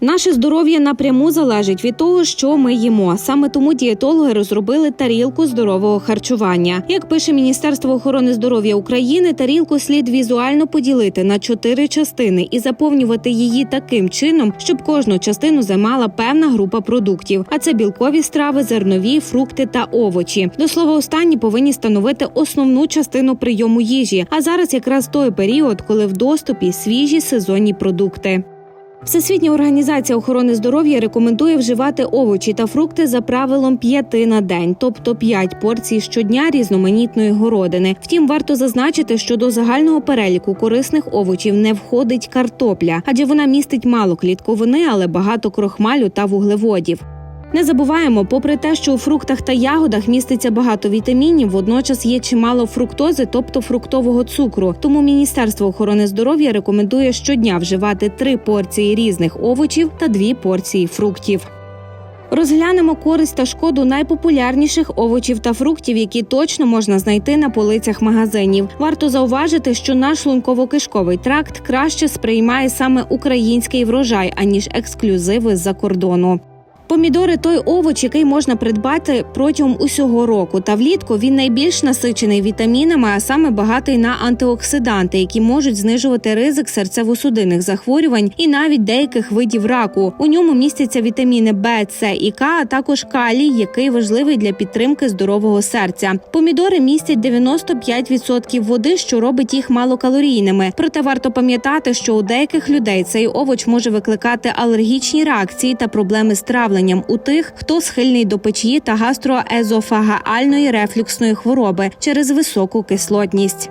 Наше здоров'я напряму залежить від того, що ми їмо. Саме тому дієтологи розробили тарілку здорового харчування. Як пише Міністерство охорони здоров'я України, тарілку слід візуально поділити на чотири частини і заповнювати її таким чином, щоб кожну частину займала певна група продуктів. А це білкові страви, зернові, фрукти та овочі. До слова, останні повинні становити основну частину прийому їжі. А зараз якраз той період, коли в доступі свіжі сезонні продукти. Всесвітня організація охорони здоров'я рекомендує вживати овочі та фрукти за правилом п'яти на день, тобто 5 порцій щодня різноманітної городини. Втім, варто зазначити, що до загального переліку корисних овочів не входить картопля, адже вона містить мало клітковини, але багато крохмалю та вуглеводів. Не забуваємо, попри те, що у фруктах та ягодах міститься багато вітамінів, водночас є чимало фруктози, тобто фруктового цукру. Тому Міністерство охорони здоров'я рекомендує щодня вживати три порції різних овочів та дві порції фруктів. Розглянемо користь та шкоду найпопулярніших овочів та фруктів, які точно можна знайти на полицях магазинів. Варто зауважити, що наш шлунково-кишковий тракт краще сприймає саме український врожай аніж ексклюзиви з-за кордону. Помідори той овоч, який можна придбати протягом усього року. Та влітку він найбільш насичений вітамінами, а саме багатий на антиоксиданти, які можуть знижувати ризик серцево-судинних захворювань і навіть деяких видів раку. У ньому містяться вітаміни Б, С і К, а також калій, який важливий для підтримки здорового серця. Помідори містять 95% води, що робить їх малокалорійними. Проте варто пам'ятати, що у деяких людей цей овоч може викликати алергічні реакції та проблеми з травленням у тих, хто схильний до печії та гастроезофагаальної рефлюксної хвороби через високу кислотність.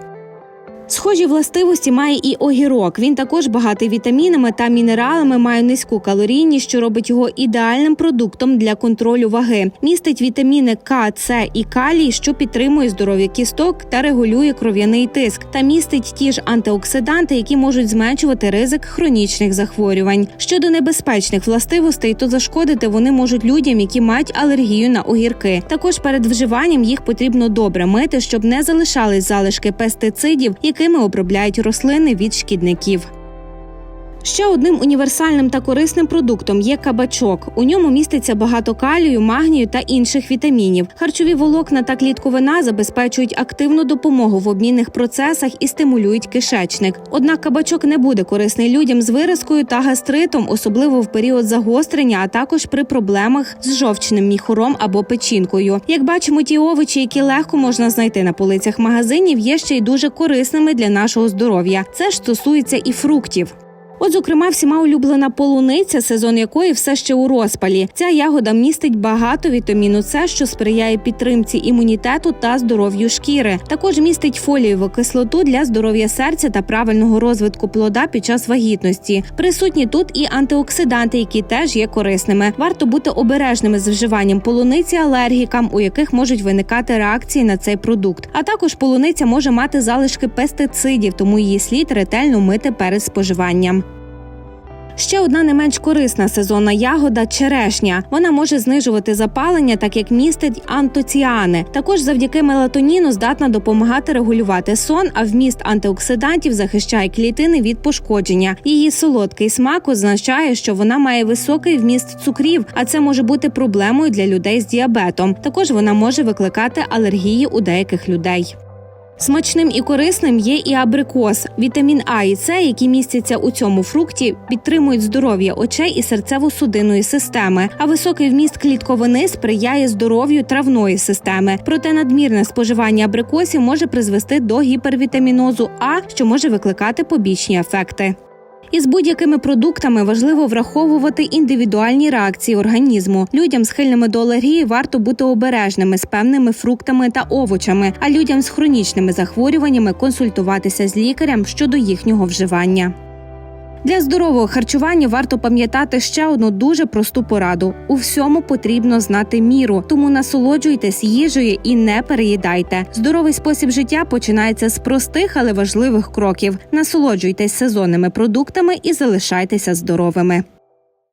Схожі властивості має і огірок. Він також багатий вітамінами та мінералами, має низьку калорійність, що робить його ідеальним продуктом для контролю ваги. Містить вітаміни К, С і калій, що підтримує здоров'я кісток та регулює кров'яний тиск, та містить ті ж антиоксиданти, які можуть зменшувати ризик хронічних захворювань. Щодо небезпечних властивостей, то зашкодити вони можуть людям, які мають алергію на огірки. Також перед вживанням їх потрібно добре мити, щоб не залишались залишки пестицидів, якими обробляють рослини від шкідників. Ще одним універсальним та корисним продуктом є кабачок. У ньому міститься багато калію, магнію та інших вітамінів. Харчові волокна та клітковина забезпечують активну допомогу в обмінних процесах і стимулюють кишечник. Однак кабачок не буде корисний людям з виразкою та гастритом, особливо в період загострення, а також при проблемах з жовчним міхуром або печінкою. Як бачимо, ті овочі, які легко можна знайти на полицях магазинів, є ще й дуже корисними для нашого здоров'я. Це ж стосується і фруктів. От, зокрема, всіма улюблена полуниця, сезон якої все ще у розпалі. Ця ягода містить багато вітаміну С, що сприяє підтримці імунітету та здоров'ю шкіри. Також містить фолієву кислоту для здоров'я серця та правильного розвитку плода під час вагітності. Присутні тут і антиоксиданти, які теж є корисними. Варто бути обережними з вживанням полуниці алергікам, у яких можуть виникати реакції на цей продукт. А також полуниця може мати залишки пестицидів, тому її слід ретельно мити перед споживанням. Ще одна не менш корисна сезонна ягода черешня. Вона може знижувати запалення, так як містить антоціани. Також завдяки мелатоніну здатна допомагати регулювати сон, а вміст антиоксидантів захищає клітини від пошкодження. Її солодкий смак означає, що вона має високий вміст цукрів, а це може бути проблемою для людей з діабетом. Також вона може викликати алергії у деяких людей. Смачним і корисним є і абрикос. Вітамін А і С, які містяться у цьому фрукті, підтримують здоров'я очей і серцево-судинної системи. А високий вміст клітковини сприяє здоров'ю травної системи. Проте надмірне споживання абрикосів може призвести до гіпервітамінозу А, що може викликати побічні ефекти. Із будь-якими продуктами важливо враховувати індивідуальні реакції організму. Людям, схильними до алергії, варто бути обережними з певними фруктами та овочами, а людям з хронічними захворюваннями консультуватися з лікарем щодо їхнього вживання. Для здорового харчування варто пам'ятати ще одну дуже просту пораду: у всьому потрібно знати міру, тому насолоджуйтесь їжею і не переїдайте. Здоровий спосіб життя починається з простих, але важливих кроків. Насолоджуйтесь сезонними продуктами і залишайтеся здоровими.